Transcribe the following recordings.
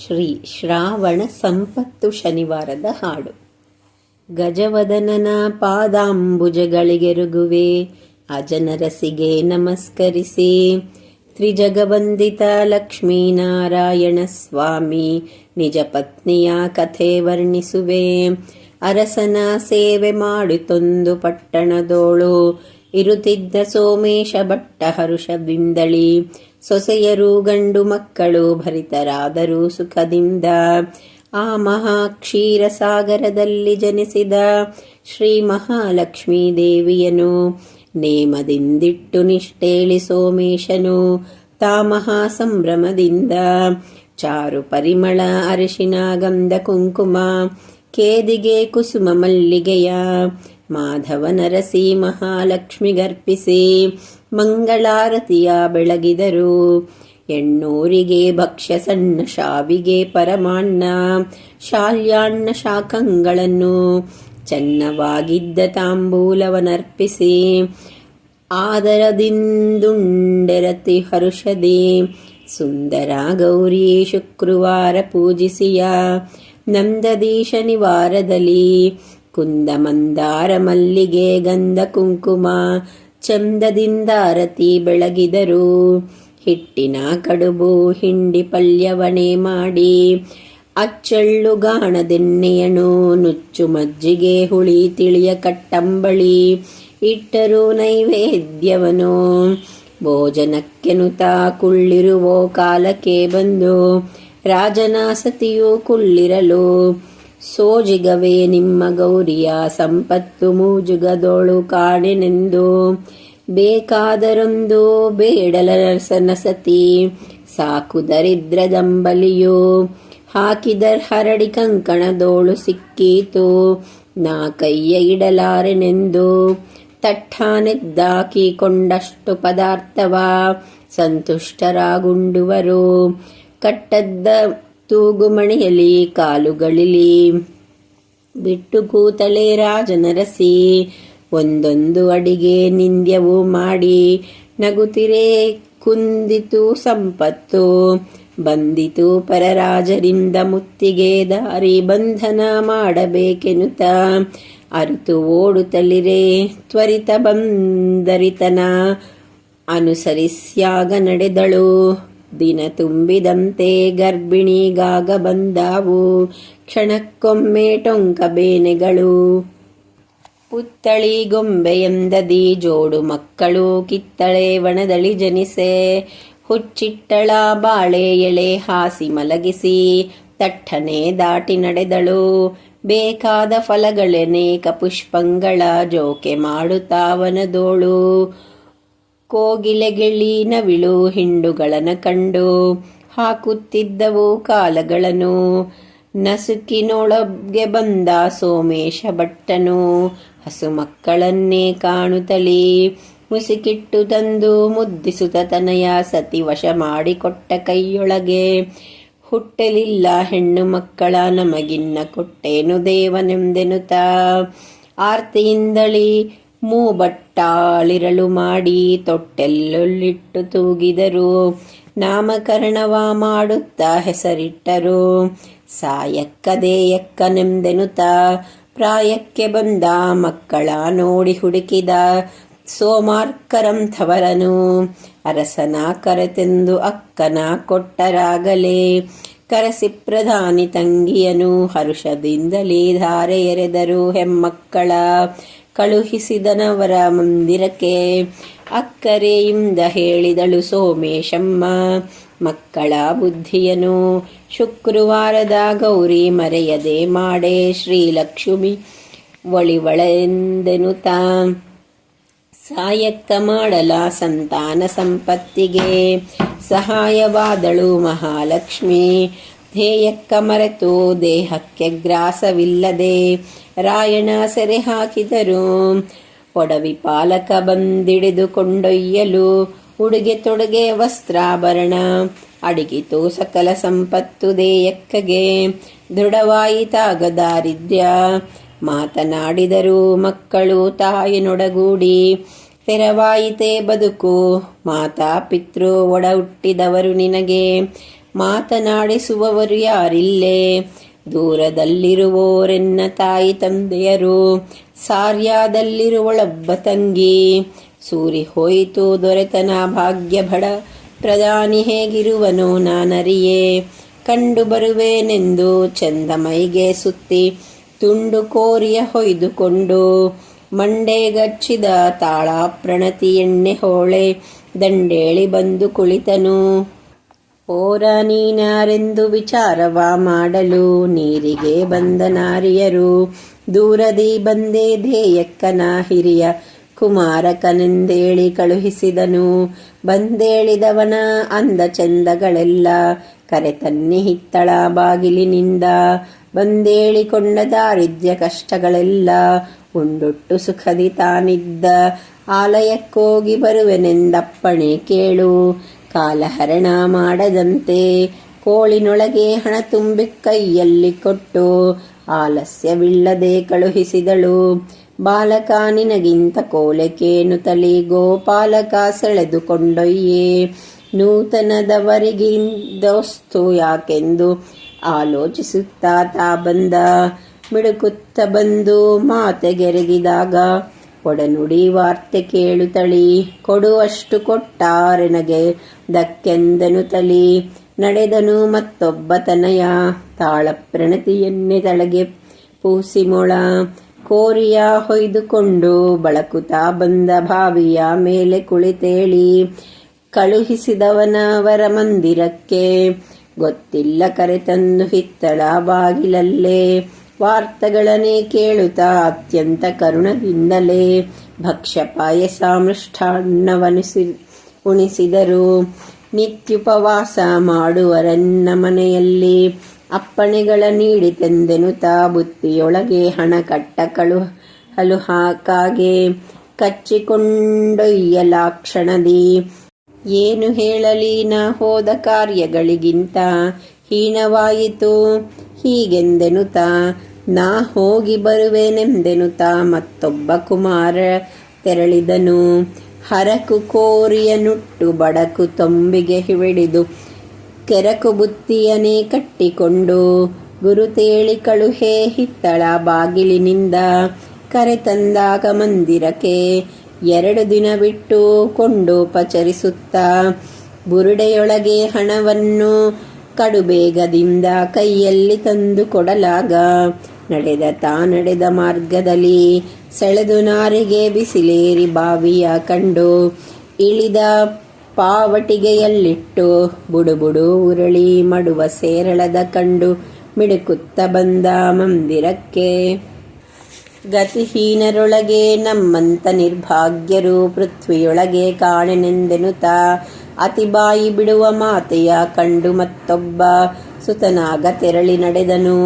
ಶ್ರೀ ಶ್ರಾವಣ ಸಂಪತ್ತು ಶನಿವಾರದ ಹಾಡು. ಗಜವದನನ ಪಾದಾಂಬುಜಗಳಿಗೆರುಗುವೆ ಅಜನರಸಿಗೆ ನಮಸ್ಕರಿಸಿ. ತ್ರಿಜಗವಂದಿತ ಲಕ್ಷ್ಮೀನಾರಾಯಣ ಸ್ವಾಮಿ, ನಿಜ ಪತ್ನಿಯ ಕಥೆ ವರ್ಣಿಸುವೆ. ಅರಸನ ಸೇವೆ ಮಾಡಿತೊಂದು ಪಟ್ಟಣದೋಳು, ಇರುತ್ತಿದ್ದ ಸೋಮೇಶ ಭಟ್ಟ ಹರುಷದಿಂದಳಿ ಸೊಸೆಯರು, ಗಂಡು ಮಕ್ಕಳು ಭರಿತರಾದರೂ ಸುಖದಿಂದ. ಆ ಮಹಾ ಕ್ಷೀರ ಸಾಗರದಲ್ಲಿ ಜನಿಸಿದ ಶ್ರೀ ಮಹಾಲಕ್ಷ್ಮೀ ದೇವಿಯನು ನೇಮದಿಂದಿಟ್ಟು ನಿಷ್ಠೇಳಿ ಸೋಮೇಶನು ತಾ ಮಹಾ ಸಂಭ್ರಮದಿಂದ ಚಾರು ಪರಿಮಳ ಅರಿಶಿನ, ಗಂಧ ಕುಂಕುಮ, ಕೇದಿಗೆ ಕುಸುಮ ಮಲ್ಲಿಗೆಯ ಮಾಧವ ನರಸಿ ಮಹಾಲಕ್ಷ್ಮಿ ಮಹಾಲಕ್ಷ್ಮಿಗರ್ಪಿಸಿ ಮಂಗಳಾರತಿಯ ಬೆಳಗಿದರು. ಎಣ್ಣೂರಿಗೆ ಭಕ್ಷ್ಯ, ಸಣ್ಣ ಶಾವಿಗೆ ಪರಮಾಣ್ಣ ಶಾಲ್ಯಾಣ್ಣ ಶಾಖಂಗಳನ್ನು ಚೆನ್ನವಾಗಿದ್ದ ತಾಂಬೂಲವನರ್ಪಿಸಿ, ಆದರದಿಂದುಂಡೆರತಿ ಹರುಷದಿ ಸುಂದರ ಗೌರಿ ಶುಕ್ರವಾರ ಪೂಜಿಸಿಯ ನಂದದಿ ಶನಿವಾರದಲ್ಲಿ ಕುಂದ ಮಂದಾರ ಮಲ್ಲಿಗೆ ಗಂಧ ಕುಂಕುಮ ಚಂದದಿಂದಾರತಿ ಬೆಳಗಿದರು. ಹಿಟ್ಟಿನ ಕಡುಬು ಹಿಂಡಿ ಪಲ್ಯವಣೆ ಮಾಡಿ, ಅಚ್ಚಳ್ಳು ಗಾಣದೆಣ್ಣೆಯನು ನುಚ್ಚು ಮಜ್ಜಿಗೆ ಹುಳಿ ತಿಳಿಯ ಕಟ್ಟಂಬಳಿ ಇಟ್ಟರು ನೈವೇದ್ಯವನು. ಭೋಜನಕ್ಕೆನುತ ಕುಳ್ಳಿರುವೋ ಕಾಲಕ್ಕೆ ಬಂದು ರಾಜನ ಸತಿಯು ಕುಳ್ಳಿರಲು ಸೋಜಿಗವೇ ನಿಮ್ಮ ಗೌರಿಯ ಸಂಪತ್ತು ಮೂಜುಗದೋಳು ಕಾಣೆನೆಂದು. ಬೇಕಾದರೊಂದು ಬೇಡಲರಸನ ಸತಿ, ಸಾಕು ದರಿದ್ರದಂಬಲಿಯು. ಹಾಕಿದರ್ ಹರಡಿ ಕಂಕಣದೋಳು ಸಿಕ್ಕೀತು, ನಾ ಕೈಯ ಇಡಲಾರೆನೆಂದು. ತಟ್ಟಾನೆದ್ದಾಕಿಕೊಂಡಷ್ಟು ಪದಾರ್ಥವ, ಸಂತುಷ್ಟರಾಗುಂಡುವರು. ಕಟ್ಟದ್ದ ತೂಗುಮಣಿಯಲಿ ಕಾಲುಗಳಿಲಿ. ಬಿಟ್ಟು ಕೂತಳೆ ರಾಜನರಸಿ, ಒಂದೊಂದು ಅಡಿಗೆ ನಿಂದ್ಯವು ಮಾಡಿ ನಗುತಿರೇ ಕುಂದಿತು ಸಂಪತ್ತು. ಬಂದಿತು ಪರರಾಜರಿಂದ ಮುತ್ತಿಗೆ ದಾರಿ, ಬಂಧನ ಮಾಡಬೇಕೆನುತ ಅರಿತು ಓಡುತ್ತಲಿರೆ ತ್ವರಿತ ಬಂದರಿತನ, ಅನುಸರಿಸ್ಯಾಗ ನಡೆದಳು. ದಿನ ತುಂಬಿದಂತೆ ಗರ್ಭಿಣಿಗಾಗ ಬಂದಾವು. ಕ್ಷಣಕ್ಕೊಮ್ಮೆ ಟೊಂಕ ಬೇನೆಗಳು. ಪುತ್ತಳಿ ಗೊಂಬೆಯಂದದಿ ಜೋಡು ಮಕ್ಕಳು ಕಿತ್ತಳೆ ವನದಳಿ ಜನಿಸೆ. ಹುಚ್ಚಿಟ್ಟಳ ಬಾಳೆ ಎಳೆ ಹಾಸಿ ಮಲಗಿಸಿ ತಟ್ಟನೆ ದಾಟಿ ನಡೆದಳು. ಬೇಕಾದ ಫಲಗಳನೇಕ ಪುಷ್ಪಂಗಳ ಜೋಕೆ ಮಾಡುತ್ತಾವನದೋಳು. ಕೋಗಿಲೆಗಿಳಿ ನವಿಳು ಹಿಂಡುಗಳನ ಕಂಡು ಹಾಕುತ್ತಿದ್ದವು ಕಾಲಗಳನ್ನು. ನಸುಕಿನೊಳಗೆ ಬಂದ ಸೋಮೇಶ ಭಟ್ಟನು, ಹಸು ಮಕ್ಕಳನ್ನೇ ಕಾಣುತ್ತಲೇ ಮುಸುಕಿಟ್ಟು ತಂದು ಮುದ್ದಿಸುತ್ತ ತನಯ ಸತಿ ವಶ ಮಾಡಿಕೊಟ್ಟ ಕೈಯೊಳಗೆ, ಹುಟ್ಟಲಿಲ್ಲ ಹೆಣ್ಣು ಮಕ್ಕಳ ನಮಗಿನ್ನ ಕೊಟ್ಟೇನು ದೇವನೆಂದೆನುತ ಆರ್ತಿಯಿಂದಳಿ ಮೂಬಟ್ಟಾಳಿರಳು ಮಾಡಿ ತೊಟ್ಟೆಲ್ಲೊಳ್ಳಿಟ್ಟು ತೂಗಿದರು. ನಾಮಕರಣವ ಮಾಡುತ್ತಾ ಹೆಸರಿಟ್ಟರು. ಸಾಯಕ್ಕದೇಯಕ್ಕನೆಂದೆನುತ ಪ್ರಾಯಕ್ಕೆ ಬಂದ ಮಕ್ಕಳ ನೋಡಿ ಹುಡುಕಿದ ಸೋಮಾರ್ಕರಂಥವರನು ಅರಸನ ಕರೆತೆಂದು ಅಕ್ಕನ ಕೊಟ್ಟರಾಗಲೇ ಕರಸಿ ಪ್ರಧಾನಿ ತಂಗಿಯನು ಹರುಷದಿಂದಲೇ ಧಾರೆ ಎರೆದರು ಹೆಮ್ಮಕ್ಕಳ ಕಳುಹಿಸಿದನವರ ಮಂದಿರಕ್ಕೆ ಅಕ್ಕರೆಯಿಂದ ಹೇಳಿದಳು ಸೋಮೇಶಮ್ಮ. ಮಕ್ಕಳ ಬುದ್ಧಿಯನು ಶುಕ್ರವಾರದ ಗೌರಿ ಮರೆಯದೆ ಮಾಡೆ ಶ್ರೀಲಕ್ಷ್ಮಿ ಒಳಿವಳೆಂದೆನುತಾ ಸಾಯಕ್ಕ ಮಾಡಲ ಸಂತಾನ ಸಂಪತ್ತಿಗೆ ಸಹಾಯವಾದಳು ಮಹಾಲಕ್ಷ್ಮಿ. ಧ್ಯೇಯಕ್ಕ ಮರೆತು ದೇಹಕ್ಕೆ ಗ್ರಾಸವಿಲ್ಲದೆ ರಾಯಣ ಸೆರೆ ಹಾಕಿದರು. ಒಡವಿ ಪಾಲಕ ಬಂದಿಡಿದು ಕೊಂಡೊಯ್ಯಲು ಉಡುಗೆ ತೊಡುಗೆ ವಸ್ತ್ರಾಭರಣ ಅಡಗಿತು ಸಕಲ ಸಂಪತ್ತು ದೇಯಕ್ಕಗೆ ದೃಢವಾಯಿತಾಗ ದಾರಿದ್ರ್ಯ. ಮಾತನಾಡಿದರು ಮಕ್ಕಳು ತಾಯಿನೊಡಗೂಡಿ, ತೆರವಾಯಿತೆ ಬದುಕು, ಮಾತಾ ಪಿತೃ ಒಡ ಹುಟ್ಟಿದವರು ನಿನಗೆ. ಮಾತನಾಡಿಸುವವರು ಯಾರಿಲ್ಲೇ ದೂರದಲ್ಲಿರುವೋರೆನ್ನ ತಾಯಿ ತಂದೆಯರು, ಸಾರ್ಯಾದಲ್ಲಿರುವಳೊಬ್ಬ ತಂಗಿ. ಸೂರಿ ಹೋಯಿತು ದೊರೆತನ ಭಾಗ್ಯ ಬಡ ಪ್ರಧಾನಿ ಹೇಗಿರುವನೋ ನಾನರಿಯೇ. ಕಂಡು ಬರುವೇನೆಂದು ಚಂದ ಮೈಗೆ ಸುತ್ತಿ ತುಂಡು ಕೋರಿಯ ಹೊಯ್ದುಕೊಂಡು ಮಂಡೆಗಚ್ಚಿದ ತಾಳ ಪ್ರಣತಿ ಎಣ್ಣೆ ಹೋಳೆ, ದಂಡೇಳಿ ಬಂದು ಕುಳಿತನು. ಓರ ನೀನಾರೆಂದು ವಿಚಾರವ ಮಾಡಲು ನೀರಿಗೆ ಬಂದ ನಾರಿಯರು. ದೂರದಿ ಬಂದೇ ಧೇಯಕ್ಕನ ಹಿರಿಯ ಕುಮಾರಕನೆಂದೇಳಿ ಕಳುಹಿಸಿದನು. ಬಂದೇಳಿದವನ ಅಂದ ಚಂದಗಳೆಲ್ಲ ಕರೆತನ್ನಿ ಹಿತ್ತಳ ಬಾಗಿಲಿನಿಂದ. ಬಂದೇಳಿಕೊಂಡ ದಾರಿದ್ರ್ಯ ಕಷ್ಟಗಳೆಲ್ಲ ಉಂಡುಟ್ಟು ಸುಖದಿ ತಾನಿದ್ದ. ಆಲಯಕ್ಕೋಗಿ ಬರುವೆನೆಂದಪ್ಪಣೆ ಕೇಳು. ಕಾಲಹರಣ ಮಾಡದಂತೆ ಕೋಳಿನೊಳಗೆ ಹಣ ತುಂಬಿ ಕೈಯಲ್ಲಿ ಕೊಟ್ಟು ಆಲಸ್ಯವಿಲ್ಲದೆ ಕಳುಹಿಸಿದಳು. ಬಾಲಕ, ನಿನಗಿಂತ ಕೋಲೆಕೇನು ತಲೆ? ಗೋಪಾಲಕ ಸೆಳೆದುಕೊಂಡೊಯ್ಯೆ ನೂತನದವರಿಗಿಂದೋಸ್ತು ಯಾಕೆಂದು ಆಲೋಚಿಸುತ್ತಾ ತಾ ಬಂದ. ಮಿಡುಕುತ್ತ ಬಂದು ಮಾತೆಗೆರಗಿದಾಗ ಒಡನುಡಿ ವಾರ್ತೆ ಕೇಳುತ್ತಳಿ ಕೊಡುವಷ್ಟು ಕೊಟ್ಟಾರೆನಗೆ ದಕ್ಕೆಂದನು ತಲಿ. ನಡೆದನು ಮತ್ತೊಬ್ಬ ತನಯ. ತಾಳ ಪ್ರಣತಿಯನ್ನೇ ತಳಗೆ. ಪೂಸಿಮೊಳ ಕೋರಿಯ ಹೊಯ್ದುಕೊಂಡು ಬಳಕುತಾ ಬಂದ ಬಾವಿಯ ಮೇಲೆ ಕುಳಿತೇಳಿ. ಕಳುಹಿಸಿದವನವರ ಮಂದಿರಕ್ಕೆ. ಗೊತ್ತಿಲ್ಲ ಕರೆತಂದು ಹಿತ್ತಳ ಬಾಗಿಲಲ್ಲೇ. ವಾರ್ತೆಗಳನ್ನೇ ಕೇಳುತ್ತಾ ಅತ್ಯಂತ ಕರುಣದಿಂದಲೇ ಭಕ್ಷ್ಯ ಪಾಯಸ ಮೃಷ್ಟಾನ್ನವನಿಸಿ ಉಣಿಸಿದರು. ನಿತ್ಯುಪವಾಸ ಮಾಡುವರನ್ನ ಮನೆಯಲ್ಲಿ ಅಪ್ಪಣೆಗಳ ನೀಡಿತೆಂದೆನುತಾ ಬುತ್ತಿಯೊಳಗೆ ಹಣ ಕಟ್ಟ ಕಳು ಹಲು ಹಾಕಾಗೆ ಕಚ್ಚಿಕೊಂಡೊಯ್ಯಲಾಕ್ಷಣದಿ. ಏನು ಹೇಳಲಿ ನಾ ಹೋದ ಕಾರ್ಯಗಳಿಗಿಂತ ಹೀನವಾಯಿತು. ಹೀಗೆಂದೆನುತಾ ನಾ ಹೋಗಿ ಬರುವೆನೆಂದೆನುತಾ ಮತ್ತೊಬ್ಬ ಕುಮಾರ ತೆರಳಿದನು. ಹರಕು ಕೋರಿಯ ನುಟ್ಟು ಬಡಕು ತೊಂಬಿಗೆ ಹಿಡಿದು ಕೆರಕು ಬುತ್ತಿಯನೇ ಕಟ್ಟಿಕೊಂಡು ಗುರುತೇಳಿ ಕಳುಹೇ ಹಿತ್ತಳ ಬಾಗಿಲಿನಿಂದ ಕರೆತಂದಾಗ ಮಂದಿರಕ್ಕೆ ಎರಡು ದಿನ ಬಿಟ್ಟು ಕೊಂಡು ಪಚರಿಸುತ್ತಾ ಬುರುಡೆಯೊಳಗೆ ಹಣವನ್ನು ಕಡುಬೇಗದಿಂದ ಕೈಯಲ್ಲಿ ತಂದು ಕೊಡಲಾಗ ನಡೆದ ತಾ ನಡೆದ ಮಾರ್ಗದಲ್ಲಿ ಸೆಳೆದು ನಾರಿಗೆ ಬಿಸಿಲೇರಿ ಬಾವಿಯ ಕಂಡು ಇಳಿದ ಪಾವಟಿಗೆಯಲ್ಲಿಟ್ಟು ಬುಡುಬುಡು ಉರಳಿ ಮಡುವ ಸೇರಳದ ಕಂಡು ಮಿಡುಕುತ್ತ ಬಂದ ಮಂದಿರಕ್ಕೆ. ಗತಿಹೀನರೊಳಗೆ ನಮ್ಮಂತ ನಿರ್ಭಾಗ್ಯರು ಪೃಥ್ವಿಯೊಳಗೆ ಕಾಣೆನೆಂದೆನುತ ಅತಿ ಬಾಯಿ ಬಿಡುವ ಮಾತೆಯ ಕಂಡು ಮತ್ತೊಬ್ಬ ಸುತನಾಗ ತೆರಳಿ ನಡೆದನು.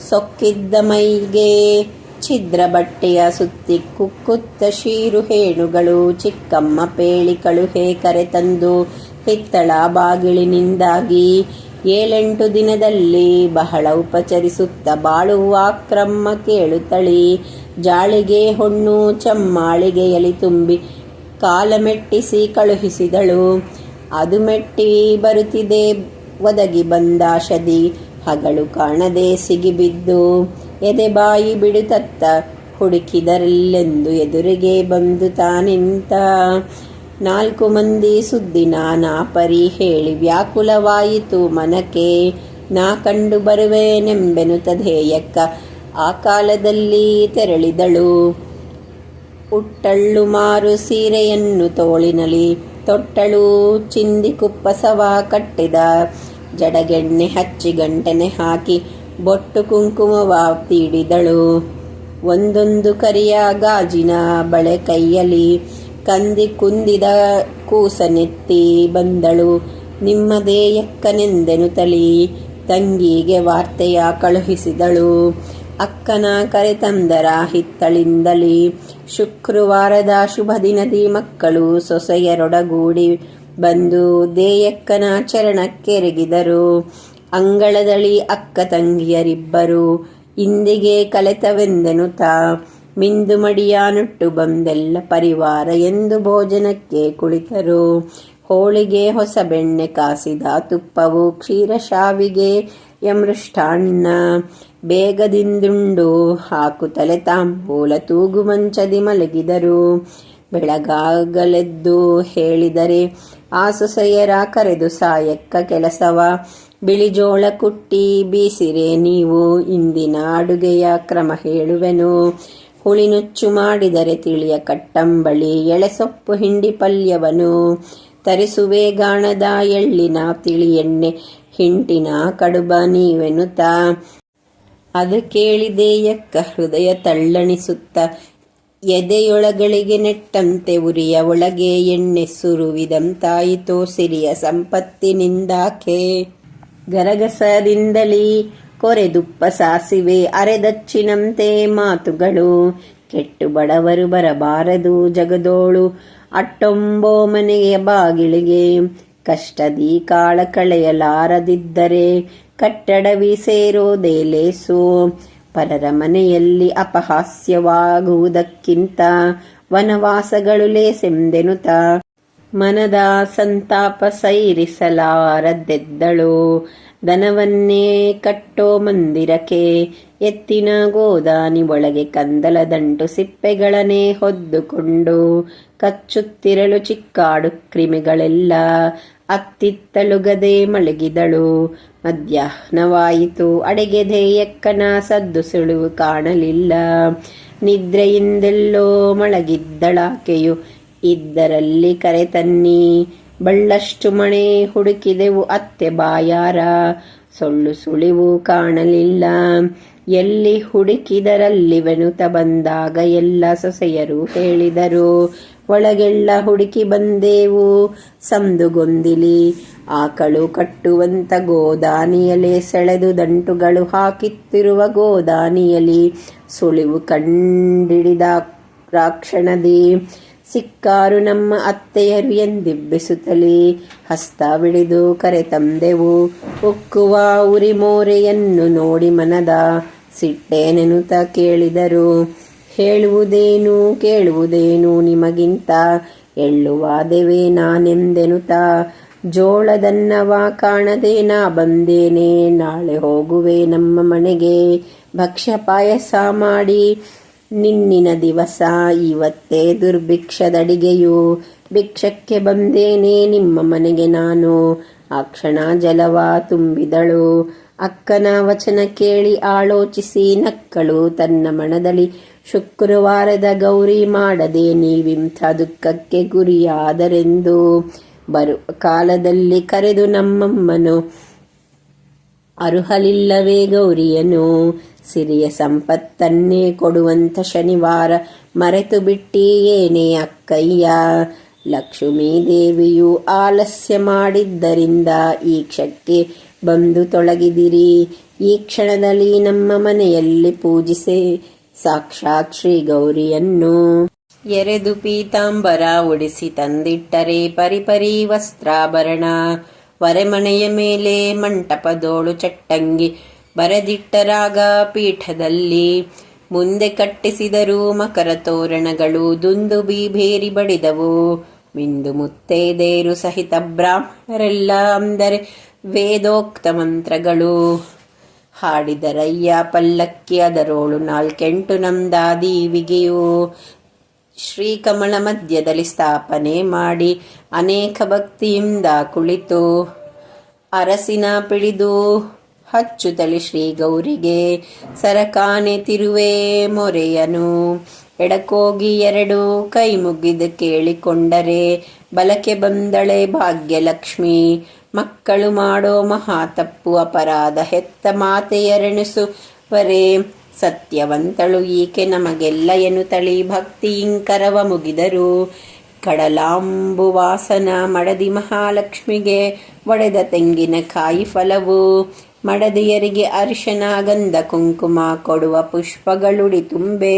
ಸೊಕ್ಕಿದ್ದ ಮೈಗೆ ಛಿದ್ರ ಬಟ್ಟೆಯ ಸುತ್ತಿ ಕುಕ್ಕುತ್ತ ಶೀರು ಹೇಣುಗಳು ಚಿಕ್ಕಮ್ಮ ಪೇಳಿ ಕಳುಹೆ ಕರೆತಂದು ಹಿತ್ತಳ ಬಾಗಿಲಿನಿಂದಾಗಿ ಏಳೆಂಟು ದಿನದಲ್ಲಿ ಬಹಳ ಉಪಚರಿಸುತ್ತ ಬಾಳುವ ಕ್ರಮ ಕೇಳುತ್ತಳಿ ಜಾಳಿಗೆ ಹೊಣ್ಣು ಚಮ್ಮಾಳಿಗೆ ಎಲಿ ತುಂಬಿ ಕಾಲ ಮೆಟ್ಟಿಸಿ ಕಳುಹಿಸಿದಳು. ಅದು ಮೆಟ್ಟಿ ಬರುತ್ತಿದೆ, ಒದಗಿ ಬಂದಾಶದಿ ಹಗಳು ಕಾಣದೆ ಸಿಗಿಬಿದ್ದು, ಎದೆ ಬಾಯಿ ಬಿಡುತ್ತತ್ತ ಹುಡುಕಿದರಲ್ಲೆಂದು ಎದುರಿಗೆ ಬಂದು ತಾನಿಂತ. ನಾಲ್ಕು ಮಂದಿ ಸುದ್ದಿ ನಾನಾ ಪರಿ ಹೇಳಿ ವ್ಯಾಕುಲವಾಯಿತು ಮನಕೆ ನಾ ಕಂಡು ನೆಂಬೆನು ತಧೇಯಕ್ಕ ಆ ಕಾಲದಲ್ಲಿ ತೆರಳಿದಳು. ಉಟ್ಟಳ್ಳು ಮಾರು ಸೀರೆಯನ್ನು ತೋಳಿನಲಿ, ತೊಟ್ಟಳು ಚಿಂದಿ ಕುಪ್ಪಸವ ಕಟ್ಟಿದ. ಜಡಗೆಣ್ಣೆ ಹಚ್ಚಿ ಗಂಟನೆ ಹಾಕಿ ಬೊಟ್ಟು ಕುಂಕುಮವ ತೀಡಿದಳು ಒಂದೊಂದು ಕರಿಯ ಗಾಜಿನ ಬಳೆ ಕೈಯಲ್ಲಿ ಕಂದಿ ಕುಂದಿದ ಕೂಸನೆತ್ತಿ ಬಂದಳು. ನಿಮ್ಮದೇ ಎಕ್ಕನೆಂದೆನು ತಳಿ? ತಂಗಿಗೆ ವಾರ್ತೆಯ ಕಳುಹಿಸಿದಳು. ಅಕ್ಕನ ಕರೆತಂದರ ಹಿತ್ತಳಿಂದಲಿ ಶುಕ್ರವಾರದ ಶುಭ ದಿನದಿ ಮಕ್ಕಳು ಸೊಸೆಯರೊಡಗೂಡಿ ಬಂದು ದೇಯಕ್ಕನ ಚರಣಕ್ಕೆರಗಿದರು ಅಂಗಳದಳಿ ಅಕ್ಕ ತಂಗಿಯರಿಬ್ಬರು ಇಂದಿಗೆ ಕಲೆತವೆಂದೆನುತಾ ಮಿಂದು ಮಡಿಯ ನುಟ್ಟು ಬಂದೆಲ್ಲ ಪರಿವಾರ ಎಂದು ಭೋಜನಕ್ಕೆ ಕುಳಿತರು. ಹೋಳಿಗೆ ಹೊಸ ಬೆಣ್ಣೆ ಕಾಸಿದ ತುಪ್ಪವು ಕ್ಷೀರಶಾವಿಗೆ ಯಮೃಷ್ಟಾನ್ನ ಬೇಗದಿಂದುಂಡು ತಲೆ ತಾಂಬೂಲ ತೂಗು ಮಂಚದಿ ಮಲಗಿದರು. ಬೆಳಗಾಗಲೆದ್ದು ಹೇಳಿದರೆ ಆ ಕರೆದು ಸಾಯಕ್ಕ ಕೆಲಸವ. ಬಿಳಿಜೋಳ ಕುಟ್ಟಿ ಬೀಸಿರೆ ನೀವು ಇಂದಿನ ಅಡುಗೆಯ ಕ್ರಮ ಹೇಳುವೆನು. ಹುಳಿನುಚ್ಚು ಮಾಡಿದರೆ ತಿಳಿಯ ಕಟ್ಟಂಬಳಿ ಎಳೆಸೊಪ್ಪು ಹಿಂಡಿ ಪಲ್ಯವನು. ತರಿಸುವೆ ಗಾಣದ ಎಳ್ಳಿನ ತಿಳಿ ಹಿಂಟಿನ ಕಡುಬ ನೀವೆನುತಾ ಅದು ಕೇಳಿದೆಯಕ್ಕ ಹೃದಯ ತಳ್ಳಣಿಸುತ್ತ. ಎದೆಯೊಳಗಳಿಗೆ ನೆಟ್ಟಂತೆ ಉರಿಯ ಒಳಗೆ ಎಣ್ಣೆ ಸುರುವಿದಂತಾಯಿತೋ ಸಿರಿಯ ಸಂಪತ್ತಿನಿಂದಾಕೆ. ಗರಗಸದಿಂದಲೀ ಕೊರೆದುಪ್ಪ ಸಾಸಿವೆ ಅರೆದಚ್ಚಿನಂತೆ ಮಾತುಗಳು. ಕೆಟ್ಟು ಬಡವರು ಬರಬಾರದು ಜಗದೋಳು. ಅಟ್ಟೊಂಬೋ ಮನೆಯ ಬಾಗಿಲಿಗೆ ಕಷ್ಟದಿ ಕಾಳ ಕಳೆಯಲಾರದಿದ್ದರೆ ಕಟ್ಟಡವಿ ಸೇರೋದೇ ಲೇಸು. ಪರರ ಮನೆಯಲ್ಲಿ ಅಪಹಾಸ್ಯವಾಗುವುದಕ್ಕಿಂತ ವನವಾಸಗಳು ಲೇಸೆಂದೆನುತ ಮನದ ಸಂತಾಪ ಸೈರಿಸಲಾರದ್ದೆದ್ದಳು. ದನವನ್ನೇ ಕಟ್ಟೋ ಮಂದಿರಕ್ಕೆ ಎತ್ತಿನ ಗೋದಾನಿ ಒಳಗೆ ಕಂದಲ ದಂಟು ಸಿಪ್ಪೆಗಳನ್ನೇ ಹೊದ್ದುಕೊಂಡು ಕಚ್ಚುತ್ತಿರಲು ಚಿಕ್ಕಾಡು ಕ್ರಿಮಿಗಳೆಲ್ಲ ಅತ್ತಿತ್ತಲುಗದೆ ಮಲಗಿದಳು. ಮಧ್ಯಾಹ್ನವಾಯಿತು. ಅಡೆಗೆದೆ ಎಕ್ಕನ ಸದ್ದು ಸುಳುವು ಕಾಣಲಿಲ್ಲ. ನಿದ್ರೆಯಿಂದೆಲ್ಲೋ ಮಳಗಿದ್ದಳಾಕೆಯು ಇದ್ದರಲ್ಲಿ ಕರೆ ತನ್ನಿ. ಬಳ್ಳಷ್ಟು ಮಣೆ ಹುಡುಕಿದೆವು ಅತ್ತೆ ಬಾಯಾರ. ಸೊಳ್ಳು ಸುಳಿವು ಕಾಣಲಿಲ್ಲ. ಎಲ್ಲಿ ಹುಡುಕಿದರಲ್ಲಿ ವೆನುತ ಬಂದಾಗ ಎಲ್ಲ ಸೊಸೆಯರು ಹೇಳಿದರು. ಒಳಗೆಲ್ಲ ಹುಡುಕಿ ಬಂದೆವು. ಸಂದುಗೊಂದಿಲಿ ಆಕಳು ಕಟ್ಟುವಂತ ಗೋದಾನಿಯಲೆ ಸೆಳೆದು ದಂಟುಗಳು ಹಾಕಿತ್ತಿರುವ ಗೋದಾನಿಯಲಿ ಸುಳಿವು ಕಂಡಿಡಿದ ರಾಕ್ಷಣದಿ, ಸಿಕ್ಕಾರು ನಮ್ಮ ಅತ್ತೆಯರು ಎಂದಿಬ್ಬಿಸುತ್ತಲೇ. ಹಸ್ತವಿಡಿದು ಕರೆ ತಂದೆವು. ಉಕ್ಕುವ ಉರಿಮೋರೆಯನ್ನು ನೋಡಿ ಮನದ ಸಿಟ್ಟೇನೆನುತ ಕೇಳಿದರು. ಹೇಳುವುದೇನು, ಕೇಳುವುದೇನು ನಿಮಗಿಂತ? ಎಳ್ಳುವಾದೆವೇ ನಾನೆಂದೆನುತ? ಜೋಳದನ್ನವ ಕಾಣದೆ ನಾ ಬಂದೇನೆ, ನಾಳೆ ಹೋಗುವೆ ನಮ್ಮ ಮನೆಗೆ. ಭಕ್ಷ್ಯ ಪಾಯಸ ಮಾಡಿ, ನಿನ್ನಿನ ದಿವಸ ಇವತ್ತೇ ದುರ್ಭಿಕ್ಷದಡಿಗೆಯು. ಭಿಕ್ಷಕ್ಕೆ ಬಂದೇನೆ ನಿಮ್ಮ ಮನೆಗೆ ನಾನು. ಆ ಕ್ಷಣ ಜಲವ ತುಂಬಿದಳು. ಅಕ್ಕನ ವಚನ ಕೇಳಿ ಆಲೋಚಿಸಿ, ನಕ್ಕಳು ತನ್ನ ಮನದಲ್ಲಿ ಶುಕ್ರವಾರದ ಗೌರಿ ಮಾಡದೆ ನೀವಿಂಥ ದುಃಖಕ್ಕೆ ಗುರಿಯಾದರೆಂದು ಬರುವ ಕಾಲದಲ್ಲಿ ಕರೆದು ನಮ್ಮಮ್ಮನು, ಅರುಹಲಿಲ್ಲವೇ ಗೌರಿಯನು, ಸಿರಿಯ ಸಂಪತ್ತನ್ನೇ ಕೊಡುವಂಥ ಶನಿವಾರ ಮರೆತು ಬಿಟ್ಟಿ ಏನೇ ಅಕ್ಕಯ್ಯ. ಲಕ್ಷ್ಮೀ ದೇವಿಯು ಆಲಸ್ಯ ಮಾಡಿದ್ದರಿಂದ ಈ ಕ್ಷಕ್ಕೆ ಬಂದು ತೊಳಗಿದಿರಿ. ಈ ಕ್ಷಣದಲ್ಲಿ ನಮ್ಮ ಮನೆಯಲ್ಲಿ ಪೂಜಿಸೆ ಸಾಕ್ಷಾತ್ ಶ್ರೀ ಗೌರಿಯನ್ನು ಎರೆದು ಪೀತಾಂಬರ ಉಡಿಸಿ ತಂದಿಟ್ಟರೆ ಪರಿಪರಿ ವಸ್ತ್ರಾಭರಣ. ವರೆಮನೆಯ ಮೇಲೆ ಮಂಟಪದೋಳು ಚಟ್ಟಂಗಿ ಬರೆದಿಟ್ಟರಾಗ ಪೀಠದಲ್ಲಿ. ಮುಂದೆ ಕಟ್ಟಿಸಿದರು ಮಕರ ತೋರಣಗಳು ದುಂದು ಭೇರಿ ಬಡಿದವು. ಮಿಂದು ಮುತ್ತೈದೇರು ಸಹಿತ ಬ್ರಾಹ್ಮಣರೆಲ್ಲ ಅಂದರೆ ವೇದೋಕ್ತ ಮಂತ್ರಗಳು. ಹಾಡಿದರಯ್ಯ ಪಲ್ಲಕ್ಕಿ ಅದರೋಳು ನಾಲ್ಕೆಂಟು ನಮ್ದಾದೀವಿಗೆಯು ಶ್ರೀಕಮಲ ಮಧ್ಯದಲ್ಲಿ ಸ್ಥಾಪನೆ ಮಾಡಿ ಅನೇಕ ಭಕ್ತಿಯಿಂದ ಕುಳಿತು ಅರಸಿನ ಪಿಡಿದು ಹಚ್ಚುತ್ತಲಿ ಶ್ರೀ ಗೌರಿಗೆ ಸರಕಾನೆ ತಿರುವೆ ಮೊರೆಯನು. ಎಡಕೋಗಿ ಎರಡು ಕೈ ಮುಗಿದು ಕೇಳಿಕೊಂಡರೆ ಬಲಕೆ ಬಂದಳೆ ಭಾಗ್ಯಲಕ್ಷ್ಮಿ. ಮಕ್ಕಳು ಮಾಡೋ ಮಹಾ ತಪ್ಪು ಅಪರಾಧ ಹೆತ್ತ ಮಾತೆಯರೆಣಿಸುವರೆ ಸತ್ಯವಂತಳು ಈಕೆ ನಮಗೆಲ್ಲ ಭಕ್ತಿ ಭಕ್ತಿಯಿಂಕರವ ಮುಗಿದರು. ಕಡಲಾಂಬುವಾಸನ ಮಡದಿ ಮಹಾಲಕ್ಷ್ಮಿಗೆ ಒಡೆದ ತೆಂಗಿನ ಕಾಯಿ ಫಲವು. ಮಡದಿಯರಿಗೆ ಅರಿಶನ ಗಂಧ ಕುಂಕುಮ ಕೊಡುವ ಪುಷ್ಪಗಳುಡಿ ತುಂಬೆ,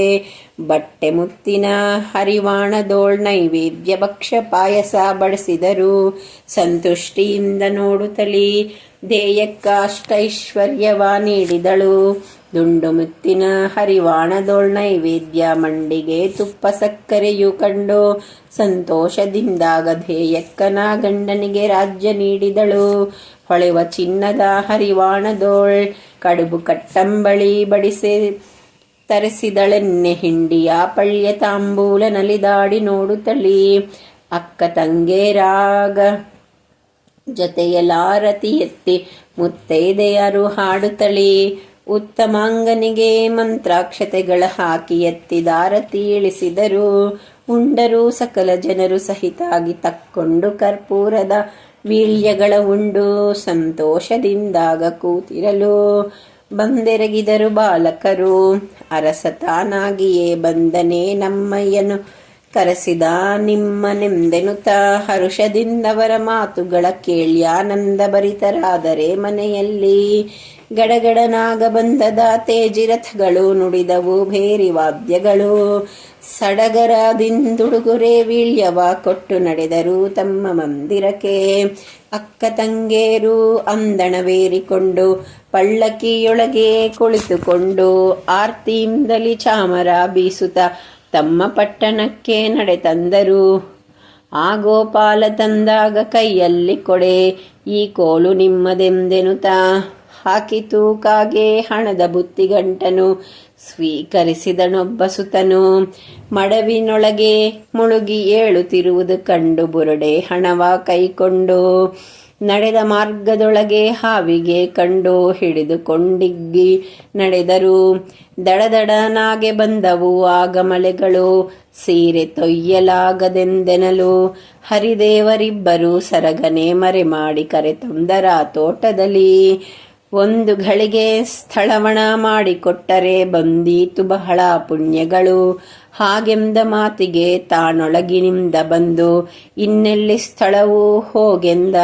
ಬಟ್ಟೆ ಮುತ್ತಿನ ಹರಿವಾಣದೋಳ್ ನೈವೇದ್ಯ ಭಕ್ಷ ಪಾಯಸ ಬಡಿಸಿದರು. ಸಂತುಷ್ಟಿಯಿಂದ ನೋಡುತ್ತಲಿ ಅಷ್ಟೈಶ್ವರ್ಯವ ನೀಡಿದಳು. ದುಂಡು ಮುತ್ತಿನ ಹರಿವಾಣದೋಳ್ ನೈವೇದ್ಯ ಮಂಡಿಗೆ ತುಪ್ಪ ಸಕ್ಕರೆಯು ಕಂಡು ಸಂತೋಷದಿಂದಾಗ ಧೇಯಕ್ಕನ ಗಂಡನಿಗೆ ರಾಜ್ಯ ನೀಡಿದಳು. ಹೊಳೆವ ಚಿನ್ನದ ಹರಿವಾಣದೋಳ್, ಕಡುಬು ಕಟ್ಟಂಬಳಿ ಬಡಿಸಿ ತರಿಸಿದಳೆನ್ನೆ ಹಿಂಡಿಯ ಪಳ್ಯ ತಾಂಬೂಲ ನಲಿದಾಡಿ ನೋಡುತ್ತಳಿ ಅಕ್ಕ ತಂಗೇರಾಗ ಜೊತೆಯಲಾರತಿ ಎತ್ತಿ ಮುತ್ತೈದೆಯರು ಹಾಡುತ್ತಳಿ ಉತ್ತಮಾಂಗನಿಗೆ ಮಂತ್ರಾಕ್ಷತೆಗಳ ಹಾಕಿ ಎತ್ತಿದಾರತಿ ಇಳಿಸಿದರು. ಉಂಡರು ಸಕಲ ಜನರು ಸಹಿತಾಗಿ ತಕ್ಕೊಂಡು ಕರ್ಪೂರದ ವೀಳ್ಯಗಳ ಉಂಡು ಸಂತೋಷದಿಂದಾಗ ಕೂತಿರಲು. ಬಂದೆರಗಿದರು ಬಾಲಕರು ಅರಸತಾನಾಗಿಯೇ ಬಂದನೇ ನಮ್ಮಯ್ಯನು. ಕರೆಸಿದ ನಿಮ್ಮ ನೆಂದೆನುತ ಹರುಷದಿಂದವರ ಮಾತುಗಳ ಕೇಳಿ ಆನಂದ ಭರಿತರಾದರೆ ಮನೆಯಲ್ಲಿ. ಗಡಗಡನಾಗ ಬಂದದ ತೇಜಿರಥಗಳು ನುಡಿದವು ಭೇರಿ ವಾದ್ಯಗಳು. ಸಡಗರದಿಂದುಡುಗುರೆ ವೀಳ್ಯವ ಕೊಟ್ಟು ನಡೆದರು ತಮ್ಮ ಮಂದಿರಕ್ಕೆ. ಅಕ್ಕ ತಂಗೇರು ಅಂದಣವೇರಿಕೊಂಡು ಪಳ್ಳಕ್ಕಿಯೊಳಗೆ ಕುಳಿತುಕೊಂಡು ಆರ್ತಿಯಿಂದಲಿ ಚಾಮರ ಬೀಸುತ್ತ ತಮ್ಮ ಪಟ್ಟಣಕ್ಕೆ ನಡೆ ತಂದರು. ಆ ಗೋಪಾಲ ತಂದಾಗ ಕೈಯಲ್ಲಿ ಕೊಡೆ, ಈ ಕೋಲು ನಿಮ್ಮದೆಂದೆನುತ? ಹಾಕಿ ತೂಕಾಗೆ ಹಣದ ಬುತ್ತಿಗಂಟನು ಸ್ವೀಕರಿಸಿದನೊಬ್ಬ ಸುತನು. ಮಡವಿನೊಳಗೆ ಮುಳುಗಿ ಏಳುತ್ತಿರುವುದು ಕಂಡು ಬುರುಡೆ ಹಣವ ಕೈಕೊಂಡು. ನಡೆದ ಮಾರ್ಗದೊಳಗೆ ಹಾವಿಗೆ ಕಂಡು ಹಿಡಿದುಕೊಂಡಿಗ್ಗಿ ನಡೆದರು. ದಡದಡನಾಗೆ ಬಂದವು ಆಗ ಮಳೆಗಳು ಸೀರೆ ತೊಯ್ಯಲಾಗದೆಂದೆನಲು. ಹರಿದೇವರಿಬ್ಬರು ಸರಗನೆ ಮರೆ ಮಾಡಿ ಕರೆತಂದರ ತೋಟದಲ್ಲಿ. ಒಂದು ಘಳಿಗೆ ಸ್ಥಳವಣ ಮಾಡಿಕೊಟ್ಟರೆ ಬಂದೀತು ಬಹಳ ಪುಣ್ಯಗಳು. ಹಾಗೆಂದ ಮಾತಿಗೆ ತಾನೊಳಗಿನಿಂದ ಬಂದು, ಇನ್ನೆಲ್ಲಿ ಸ್ಥಳವೂ ಹೋಗೆಂದ.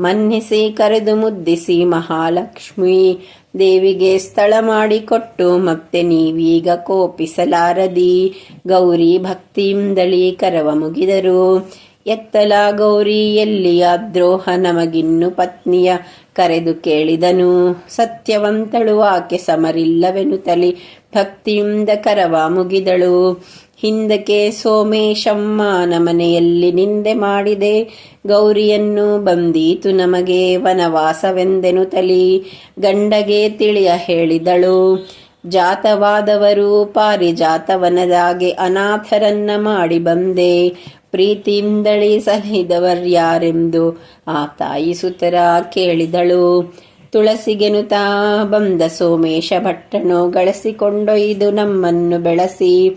ಮನ್ನಿಸಿ ಕರೆದು ಮುದ್ದಿಸಿ ಮಹಾಲಕ್ಷ್ಮಿ, ದೇವಿಗೆ ಸ್ಥಳ ಮಾಡಿಕೊಟ್ಟು ಮತ್ತೆ ನೀವೀಗ ಕೋಪಿಸಲಾರದಿ. ಗೌರಿ ಭಕ್ತಿಯಿಂದಳಿ ಕರವ ಮುಗಿದರು. ಎತ್ತಲ ಗೌರಿ ಎಲ್ಲಿಯ ದ್ರೋಹ ನಮಗಿನ್ನು ಪತ್ನಿಯ ಕರೆದು ಕೇಳಿದನು, ಸತ್ಯವಂತಳು ಆಕೆ ಸಮರಿಲ್ಲವೆನುತಲಿ ಭಕ್ತಿಯಿಂದ ಕರವ ಮುಗಿದಳು. ಹಿಂದಕ್ಕೆ ಸೋಮೇಶಮ್ಮನ ಮನೆಯಲ್ಲಿ ನಿಂದೆ ಮಾಡಿದೆ, ಗೌರಿಯನ್ನು ಬಂದೀತು ನಮಗೆ ವನವಾಸವೆಂದೆನು ತಲಿ, ಗಂಡಗೆ ತಿಳಿಯ ಹೇಳಿದಳು. ಜಾತವಾದವರು ಪಾರಿಜಾತವನದಾಗೆ ಅನಾಥರನ್ನ ಮಾಡಿ ಬಂದೆ ಪ್ರೀತಿಯಿಂದಳಿ ಸಹಿದವರ್ಯಾರೆಂದು ಆ ತಾಯಿ ಸುತರ ಕೇಳಿದಳು. ತುಳಸಿಗೆನುತಾ ಬಂದ ಸೋಮೇಶ ಭಟ್ಟನು ಗಳಿಸಿಕೊಂಡೊಯ್ದು ನಮ್ಮನ್ನು ಬೆಳಸಿ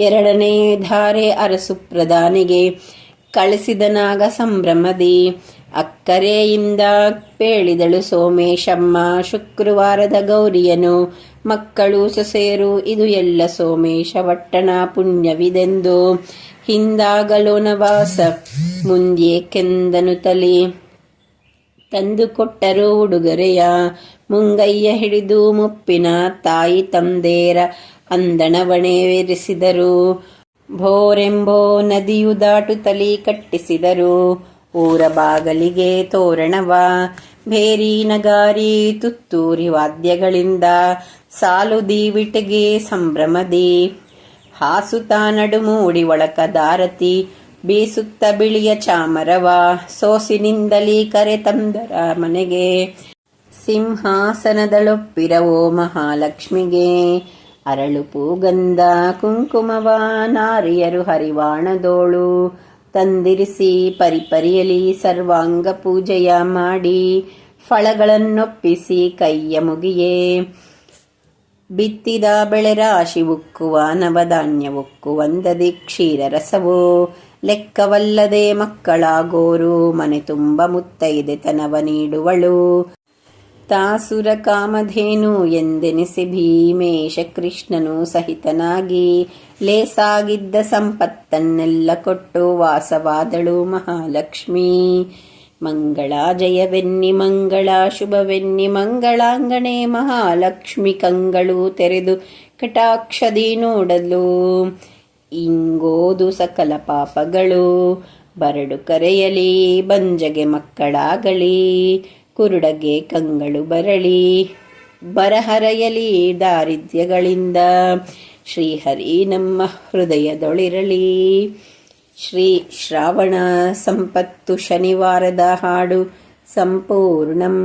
ಎರಡನೇ ಧಾರೆ ಅರಸು ಪ್ರಧಾನಿಗೆ ಕಳಿಸಿದನಾಗ ಸಂಭ್ರಮದಿ. ಅಕ್ಕರೆಯಿಂದ ಪೇಳಿದಳು ಸೋಮೇಶಮ್ಮ, ಶುಕ್ರವಾರದ ಗೌರಿಯನು, ಮಕ್ಕಳು ಸೊಸೆಯರು, ಇದು ಎಲ್ಲ ಸೋಮೇಶ ಭಟ್ಟನ ಪುಣ್ಯವಿದೆಂದು. ಹಿಂದಾಗಲೋ ನವಾಸ ಮುಂದೇಕೆಂದನು ತಲೆ. ತಂದುಕೊಟ್ಟರು ಉಡುಗೊರೆಯ ಮುಂಗಯ್ಯ ಹಿಡಿದು ಮುಪ್ಪಿನ ತಾಯಿ ತಂದೇರ ಅಂದಣವಣೆವೆರಿಸಿದರು ಭೋರೆಂಬೋ ನದಿಯು ದಾಟು ತಲಿ ಕಟ್ಟಿಸಿದರು. ಊರ ಬಾಗಲಿಗೆ ತೋರಣವ, ಭೇರಿ ನಗಾರಿ ತುತ್ತೂರಿ ವಾದ್ಯಗಳಿಂದ ಸಾಲು ದೀವಿಟಗೆ ಸಂಭ್ರಮದಿ. ಹಾಸುತ್ತ ನಡುಮೂಡಿ ಒಳಕ ದಾರತಿ ಬೀಸುತ್ತ ಬಿಳಿಯ ಚಾಮರವ, ಸೋಸಿನಿಂದಲೀ ಕರೆ ತಂದರ ಮನೆಗೆ. ಸಿಂಹಾಸನದಳೊಪ್ಪಿರವೋ ಮಹಾಲಕ್ಷ್ಮಿಗೆ. ಅರಳು ಪೂಗಂಧ, ಕುಂಕುಮವ, ನಾರಿಯರು ಹರಿವಾಣದೋಳು, ತಂದಿರಿಸಿ ಪರಿಪರಿಯಲಿ ಸರ್ವಾಂಗ ಪೂಜೆಯ ಮಾಡಿ, ಫಳಗಳನ್ನೊಪ್ಪಿಸಿ ಕೈಯ ಮುಗಿಯೇ. ಬಿತ್ತಿದ ಬೆಳೆ ರಾಶಿ ಉಕ್ಕುವ, ನವಧಾನ್ಯ ಉಕ್ಕುವಂದದಿ ಕ್ಷೀರ ರಸವೋ. ಲೆಕ್ಕವಲ್ಲದೆ ಮಕ್ಕಳಾಗೋರು, ಮನೆ ತುಂಬ ಮುತ್ತೈದೆ ತನವ ನೀಡುವಳು. ತಾಸುರ ಕಾಮಧೇನು ಎಂದೆನಿಸಿ ಭೀಮೇಶ ಕೃಷ್ಣನು ಸಹಿತನಾಗಿ ಲೇಸಾಗಿದ್ದ ಸಂಪತ್ತನ್ನೆಲ್ಲ ಕೊಟ್ಟು ವಾಸವಾದಳು ಮಹಾಲಕ್ಷ್ಮಿ. ಮಂಗಳ ಜಯವೆನ್ನಿ, ಮಂಗಳ ಶುಭವೆನ್ನಿ, ಮಂಗಳಾಂಗಣೆ ಮಹಾಲಕ್ಷ್ಮಿ ಕಂಗಳು ತೆರೆದು ಕಟಾಕ್ಷದಿ ನೋಡಲು. ಇಂಗೋದು ಸಕಲ ಪಾಪಗಳು, ಬರಡು ಕರೆಯಲಿ, ಬಂಜಗೆ ಮಕ್ಕಳಾಗಲಿ, ಕುರುಡಗೆ ಕಂಗಳು ಬರಳಿ ಬರಹರೆಯಲಿ ದಾರಿದ್ರ್ಯಗಳಿಂದ ಶ್ರೀಹರಿ ನಮ್ಮ ಹೃದಯದೊಳಿರಲಿ. ಶ್ರೀ ಶ್ರಾವಣ ಸಂಪತ್ತು ಶನಿವಾರದ ಹಾಡು ಸಂಪೂರ್ಣಂ.